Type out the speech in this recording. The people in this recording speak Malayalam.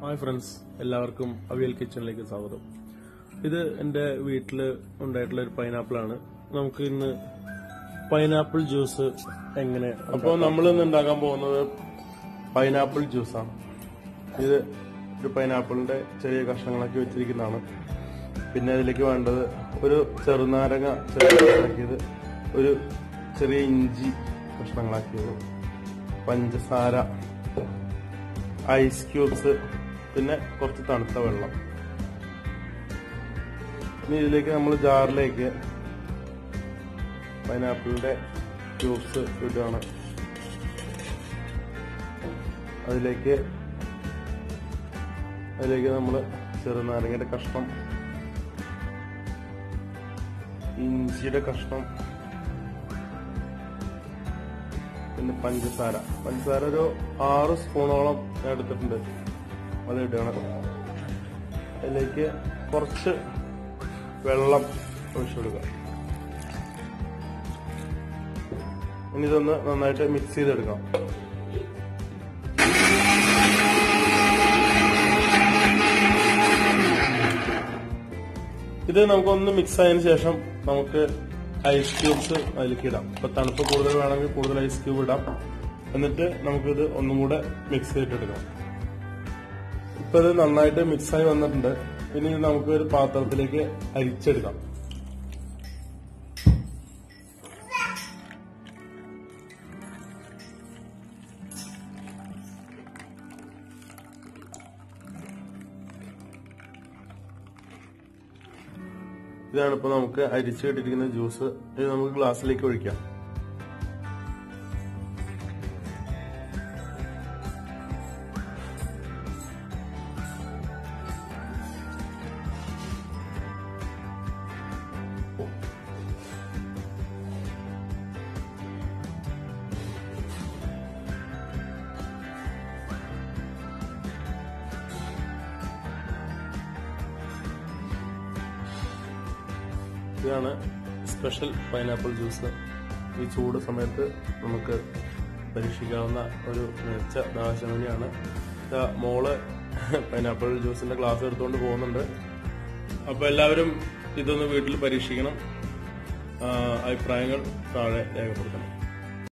ഹായ് ഫ്രണ്ട്സ് എല്ലാവർക്കും അവിയൽ കിച്ചണിലേക്ക് സ്വാഗതം. ഇത് എന്റെ വീട്ടിൽ ഉണ്ടായിട്ടുള്ള ഒരു പൈനാപ്പിൾ ആണ്. നമുക്ക് ഇന്ന് പൈനാപ്പിൾ ജ്യൂസ് എങ്ങനെ അപ്പോൾ നമ്മൾ ഇന്ന് ഉണ്ടാക്കാൻ പോകുന്നത് പൈനാപ്പിൾ ജ്യൂസാണ് ഇത് ഒരു പൈനാപ്പിളിന്റെ ചെറിയ കഷ്ണങ്ങളാക്കി വെച്ചിരിക്കുന്നതാണ്. പിന്നെ അതിലേക്ക് വേണ്ടത് ഒരു ചെറുനാരങ്ങ ചെറിയ ഒരു ചെറിയ ഇഞ്ചി കഷ്ണങ്ങളാക്കിയത് പഞ്ചസാര ഐസ് ക്യൂബ്സ് പിന്നെ കുറച്ച് തണുത്ത വെള്ളം. ഇനി ഇതിലേക്ക് നമ്മൾ ജാറിലേക്ക് പൈനാപ്പിളിന്റെ ജ്യൂസ് ഇടുകയാണ്. അതിലേക്ക് അതിലേക്ക് നമ്മൾ ചെറുനാരങ്ങയുടെ കഷ്ണം ഇഞ്ചിയുടെ കഷ്ണം പിന്നെ പഞ്ചസാര. പഞ്ചസാര ഒരു ആറ് സ്പൂണോളം എടുത്തിട്ടുണ്ട്. അത് ഇടണം അതിലേക്ക് കുറച്ച് വെള്ളം ഒഴിച്ചു കൊടുക്കുക. ഇനി ഇതൊന്ന് നന്നായിട്ട് മിക്സ് ചെയ്തെടുക്കാം ഇത് നമുക്കൊന്ന് മിക്സ് ആയതിനു ശേഷം നമുക്ക് ഐസ് ക്യൂബ്സ് അതിലേക്ക് ഇടാം. ഇപ്പൊ തണുപ്പ് കൂടുതൽ വേണമെങ്കിൽ കൂടുതൽ ഐസ് ക്യൂബ് ഇടാം. എന്നിട്ട് നമുക്കിത് ഒന്നും കൂടെ മിക്സ് ചെയ്തിട്ടെടുക്കാം ഇപ്പൊ ഇത് നന്നായിട്ട് മിക്സായി വന്നിട്ടുണ്ട്. ഇനി നമുക്ക് ഒരു പാത്രത്തിലേക്ക് അരിച്ചെടുക്കാം. ഇതാണ് ഇപ്പൊ നമുക്ക് അരിച്ചു കിട്ടിയിരിക്കുന്ന ജ്യൂസ് ഇത് നമുക്ക് ഗ്ലാസ്സിലേക്ക് ഒഴിക്കാം. ഇതാണ് സ്പെഷ്യൽ പൈനാപ്പിൾ ജ്യൂസ് ഈ ചൂട് സമയത്ത് നമുക്ക് പരീക്ഷിക്കാവുന്ന ഒരു മികച്ച ദാശമനിയാണ് മോൾ പൈനാപ്പിൾ ജ്യൂസിന്റെ ക്ലാസ് എടുത്തുകൊണ്ട് പോകുന്നുണ്ട്. അപ്പൊ എല്ലാവരും ഇതൊന്ന് വീട്ടിൽ പരീക്ഷിക്കണം. അഭിപ്രായങ്ങൾ താഴെ രേഖപ്പെടുത്തണം.